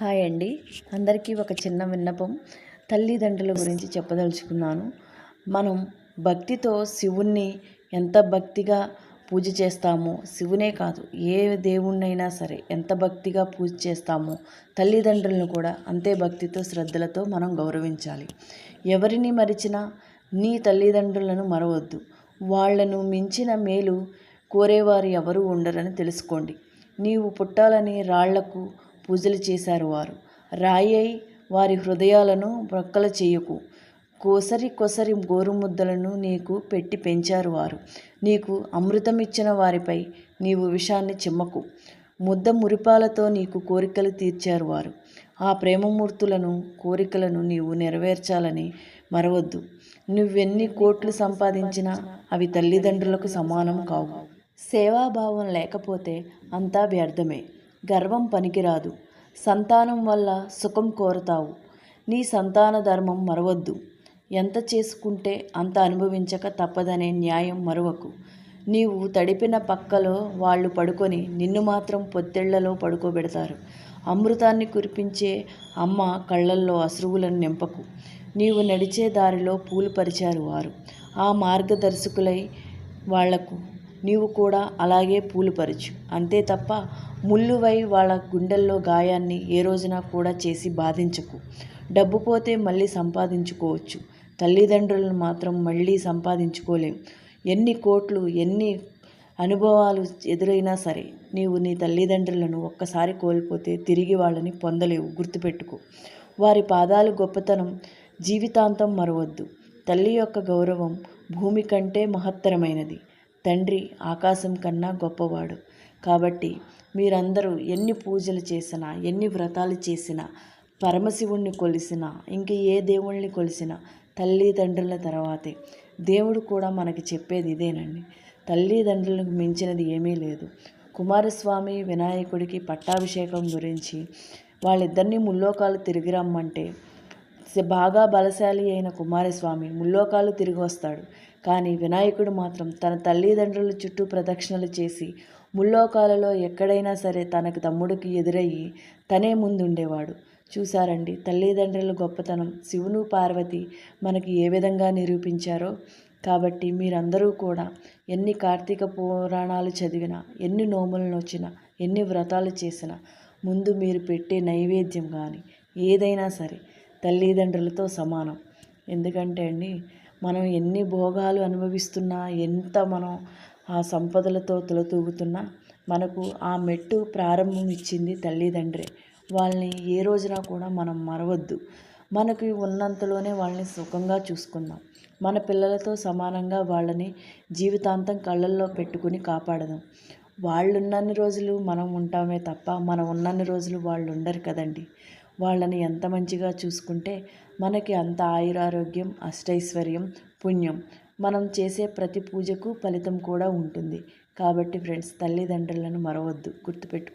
Hi అండి. అందరికీ ఒక చిన్న విన్నపం. తల్లిదండ్రుల గురించి చెప్పదలుచుకున్నాను. మనం భక్తితో శివుణ్ణి ఎంత భక్తిగా పూజ చేస్తామో శివునే కాదు ఏ దేవుణ్ణైనా సరే ఎంత భక్తిగా పూజ చేస్తామో తల్లిదండ్రులను కూడా అంతే భక్తితో శ్రద్ధలతో మనం గౌరవించాలి. ఎవరిని మరిచినా నీ తల్లిదండ్రులను మరవద్దు. వాళ్ళను మించిన మేలు కోరేవారు ఎవరూ ఉండరని తెలుసుకోండి. నీవు పుట్టాలని రాళ్ళకు పూజలు చేశారు వారు. రాయి అయి వారి హృదయాలను బ్రొక్కలు చేయకు. కోసరి కొసరి గోరుముద్దలను నీకు పెట్టి పెంచారు వారు. నీకు అమృతం ఇచ్చిన వారిపై నీవు విషాన్ని చిమ్మకు. ముద్ద మురిపాలతో నీకు కోరికలు తీర్చారు వారు. ఆ ప్రేమమూర్తులను కోరికలను నీవు నెరవేర్చాలని మరవద్దు. నువ్వెన్ని కోట్లు సంపాదించినా అవి తల్లిదండ్రులకు సమానం కావు. సేవాభావం లేకపోతే అంతా వ్యర్థమే. గర్వం పనికిరాదు. సంతానం వల్ల సుఖం కోరతావు. నీ సంతాన ధర్మం మరవద్దు. ఎంత చేసుకుంటే అంత అనుభవించక తప్పదనే న్యాయం మరవకు. నీవు తడిపిన పక్కలో వాళ్ళు పడుకొని నిన్ను మాత్రం పొత్తెళ్ళలో పడుకోబెడతారు. అమృతాన్ని కురిపించే అమ్మ కళ్ళల్లో అశ్రువులను నింపకు. నీవు నడిచే దారిలో పూలు పరిచారు వారు. ఆ మార్గదర్శకులై వాళ్ళకు నీవు కూడా అలాగే పూలుపరచు. అంతే తప్ప ముల్లువై వాళ్ళ గుండెల్లో గాయాన్ని ఏ రోజున కూడా చేసి బాధించకు. డబ్బు పోతే మళ్ళీ సంపాదించుకోవచ్చు. తల్లిదండ్రులను మాత్రం మళ్ళీ సంపాదించుకోలేం. ఎన్ని కోట్లు ఎన్ని అనుభవాలు ఎదురైనా సరే నీవు నీ తల్లిదండ్రులను ఒక్కసారి కోల్పోతే తిరిగి వాళ్ళని పొందలేవు. గుర్తుపెట్టుకో. వారి పాదాలు గొప్పతనం జీవితాంతం మరవద్దు. తల్లి యొక్క గౌరవం భూమి కంటే మహత్తరమైనది. తండ్రి ఆకాశం కన్నా గొప్పవాడు. కాబట్టి మీరందరూ ఎన్ని పూజలు చేసినా ఎన్ని వ్రతాలు చేసినా పరమశివుణ్ణి కొలిసినా ఇంక ఏ దేవుణ్ణి కొలిసినా తల్లిదండ్రుల తర్వాతే. దేవుడు కూడా మనకి చెప్పేది ఇదేనండి. తల్లిదండ్రులకు మించినది ఏమీ లేదు. కుమారస్వామి వినాయకుడికి పట్టాభిషేకం గురించి వాళ్ళిద్దరినీ ముల్లోకాలు తిరిగి రమ్మంటే బాగా బలశాలి అయిన కుమారస్వామి ముల్లోకాలు తిరిగి వస్తాడు. కానీ వినాయకుడు మాత్రం తన తల్లిదండ్రుల చుట్టూ ప్రదక్షిణలు చేసి ముల్లోకాలలో ఎక్కడైనా సరే తనకు తమ్ముడికి ఎదురయ్యి తనే ముందుండేవాడు. చూసారండి తల్లిదండ్రుల గొప్పతనం. శివును పార్వతి మనకి ఏ విధంగా నిరూపించారో. కాబట్టి మీరందరూ కూడా ఎన్ని కార్తీక పురాణాలు చదివినా ఎన్ని నోములను వచ్చినా ఎన్ని వ్రతాలు చేసినా ముందు మీరు పెట్టే నైవేద్యం కానీ ఏదైనా సరే తల్లిదండ్రులతో సమానం. ఎందుకంటే అండి మనం ఎన్ని భోగాలు అనుభవిస్తున్నా ఎంత మనం ఆ సంపదలతో తులతూగుతున్నా మనకు ఆ మెట్టు ప్రారంభం ఇచ్చింది తల్లిదండ్రే. వాళ్ళని ఏ రోజున కూడా మనం మరవద్దు. మనకి ఉన్నంతలోనే వాళ్ళని సుఖంగా చూసుకుందాం. మన పిల్లలతో సమానంగా వాళ్ళని జీవితాంతం కళ్ళల్లో పెట్టుకుని కాపాడదాం. వాళ్ళు ఉన్నన్ని రోజులు మనం ఉంటామే తప్ప మనం ఉన్నన్ని రోజులు వాళ్ళు ఉండరు కదండి. వాళ్ళని ఎంత మంచిగా చూసుకుంటే మనకి అంత ఆయురారోగ్యం అష్టైశ్వర్యం పుణ్యం. మనం చేసే ప్రతి పూజకు ఫలితం కూడా ఉంటుంది. కాబట్టి ఫ్రెండ్స్ తల్లిదండ్రులను మరవద్దు. గుర్తుపెట్టు